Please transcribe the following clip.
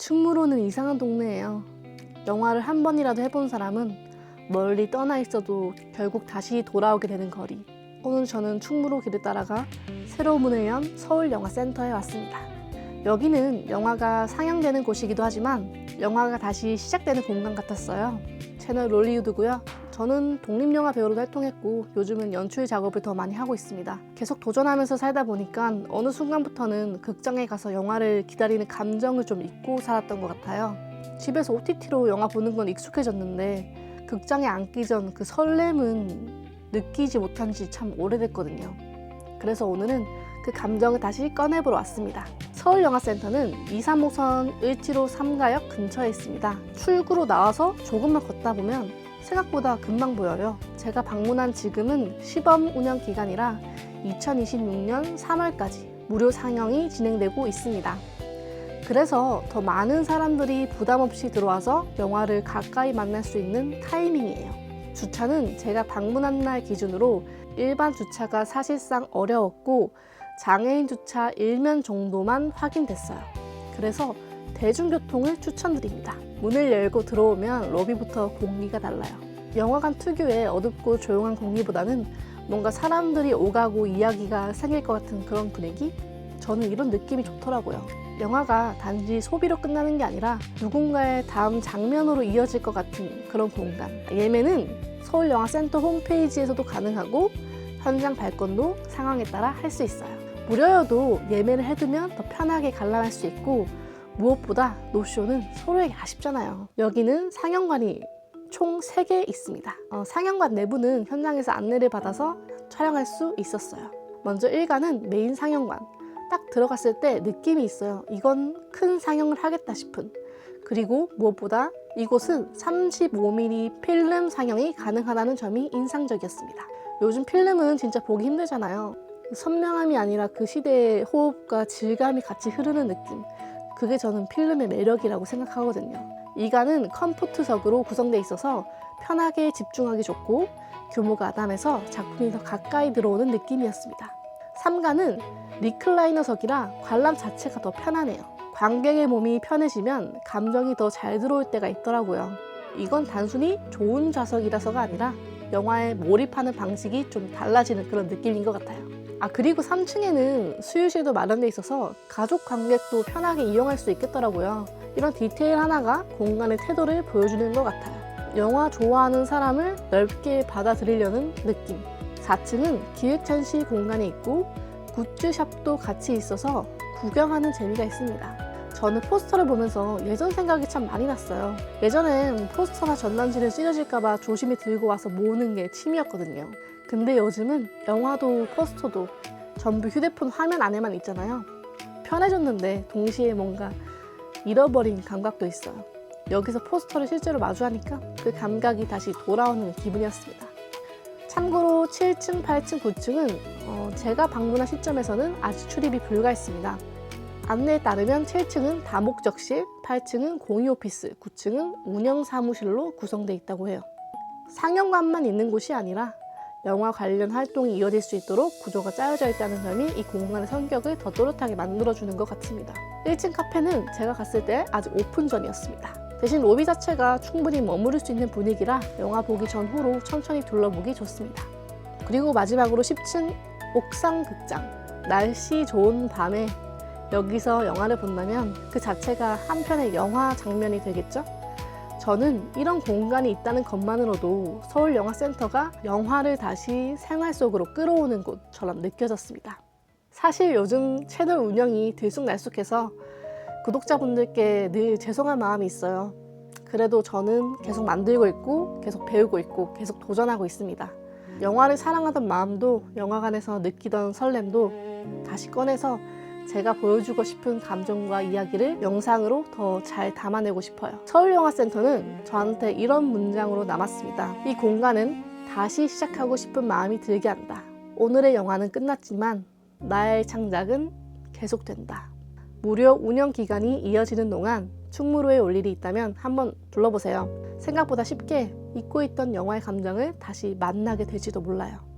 충무로는 이상한 동네예요. 영화를 한 번이라도 해본 사람은 멀리 떠나 있어도 결국 다시 돌아오게 되는 거리. 오늘 저는 충무로 길을 따라가 새로 문을 연 서울영화센터에 왔습니다. 여기는 영화가 상영되는 곳이기도 하지만 영화가 다시 시작되는 공간 같았어요. 채널 롤리우드고요. 저는 독립영화 배우로도 활동했고 요즘은 연출 작업을 더 많이 하고 있습니다. 계속 도전하면서 살다 보니까 어느 순간부터는 극장에 가서 영화를 기다리는 감정을 좀 잊고 살았던 것 같아요. 집에서 OTT로 영화 보는 건 익숙해졌는데 극장에 앉기 전 그 설렘은 느끼지 못한 지 참 오래됐거든요. 그래서 오늘은 그 감정을 다시 꺼내보러 왔습니다. 서울영화센터는 2, 3호선 을지로 3가역 근처에 있습니다. 출구로 나와서 조금만 걷다 보면 생각보다 금방 보여요. 제가 방문한 지금은 시범 운영 기간이라 2026년 3월까지 무료 상영이 진행되고 있습니다. 그래서 더 많은 사람들이 부담 없이 들어와서 영화를 가까이 만날 수 있는 타이밍이에요. 주차는 제가 방문한 날 기준으로 일반 주차가 사실상 어려웠고 장애인 주차 일면 정도만 확인됐어요. 그래서 대중교통을 추천드립니다. 문을 열고 들어오면 로비부터 공기가 달라요. 영화관 특유의 어둡고 조용한 공기보다는 뭔가 사람들이 오가고 이야기가 생길 것 같은 그런 분위기? 저는 이런 느낌이 좋더라고요. 영화가 단지 소비로 끝나는 게 아니라 누군가의 다음 장면으로 이어질 것 같은 그런 공간. 예매는 서울영화센터 홈페이지에서도 가능하고 현장 발권도 상황에 따라 할 수 있어요. 무료여도 예매를 해두면 더 편하게 관람할 수 있고 무엇보다 노쇼는 서로에게 아쉽잖아요. 여기는 상영관이 총 3개 있습니다. 어, 상영관 내부는 현장에서 안내를 받아서 촬영할 수 있었어요. 먼저 1관은 메인 상영관. 딱 들어갔을 때 느낌이 있어요. 이건 큰 상영을 하겠다 싶은. 그리고 무엇보다 이곳은 35mm 필름 상영이 가능하다는 점이 인상적이었습니다. 요즘 필름은 진짜 보기 힘들잖아요. 선명함이 아니라 그 시대의 호흡과 질감이 같이 흐르는 느낌. 그게 저는 필름의 매력이라고 생각하거든요. 이관은 컴포트석으로 구성되어 있어서 편하게 집중하기 좋고 규모가 아담해서 작품이 더 가까이 들어오는 느낌이었습니다. 3관은 리클라이너석이라 관람 자체가 더 편하네요. 관객의 몸이 편해지면 감정이 더 잘 들어올 때가 있더라고요. 이건 단순히 좋은 좌석이라서가 아니라 영화에 몰입하는 방식이 좀 달라지는 그런 느낌인 것 같아요. 아 그리고 3층에는 수유실도 마련돼 있어서 가족 관객도 편하게 이용할 수 있겠더라고요. 이런 디테일 하나가 공간의 태도를 보여주는 것 같아요. 영화 좋아하는 사람을 넓게 받아들이려는 느낌. 4층은 기획전시 공간이 있고 굿즈샵도 같이 있어서 구경하는 재미가 있습니다. 저는 포스터를 보면서 예전 생각이 참 많이 났어요. 예전엔 포스터나 전단지를 찢어질까봐 조심히 들고 와서 모으는 게 취미였거든요. 근데 요즘은 영화도 포스터도 전부 휴대폰 화면 안에만 있잖아요. 편해졌는데 동시에 뭔가 잃어버린 감각도 있어요. 여기서 포스터를 실제로 마주하니까 그 감각이 다시 돌아오는 기분이었습니다. 참고로 7층, 8층, 9층은 어, 제가 방문한 시점에서는 아직 출입이 불가했습니다. 안내에 따르면 7층은 다목적실, 8층은 공유 오피스, 9층은 운영 사무실로 구성되어 있다고 해요. 상영관만 있는 곳이 아니라 영화 관련 활동이 이어질 수 있도록 구조가 짜여져 있다는 점이 이 공간의 성격을 더 또렷하게 만들어주는 것 같습니다. 1층 카페는 제가 갔을 때 아직 오픈 전이었습니다. 대신 로비 자체가 충분히 머무를 수 있는 분위기라 영화 보기 전후로 천천히 둘러보기 좋습니다. 그리고 마지막으로 10층 옥상 극장. 날씨 좋은 밤에 여기서 영화를 본다면 그 자체가 한편의 영화 장면이 되겠죠? 저는 이런 공간이 있다는 것만으로도 서울영화센터가 영화를 다시 생활 속으로 끌어오는 곳처럼 느껴졌습니다. 사실 요즘 채널 운영이 들쑥날쑥해서 구독자분들께 늘 죄송한 마음이 있어요. 그래도 저는 계속 만들고 있고, 계속 배우고 있고, 계속 도전하고 있습니다. 영화를 사랑하던 마음도, 영화관에서 느끼던 설렘도 다시 꺼내서 제가 보여주고 싶은 감정과 이야기를 영상으로 더 잘 담아내고 싶어요. 서울영화센터는 저한테 이런 문장으로 남았습니다. 이 공간은 다시 시작하고 싶은 마음이 들게 한다. 오늘의 영화는 끝났지만 나의 창작은 계속된다. 무료 운영 기간이 이어지는 동안 충무로에 올 일이 있다면 한번 둘러보세요. 생각보다 쉽게 잊고 있던 영화의 감정을 다시 만나게 될지도 몰라요.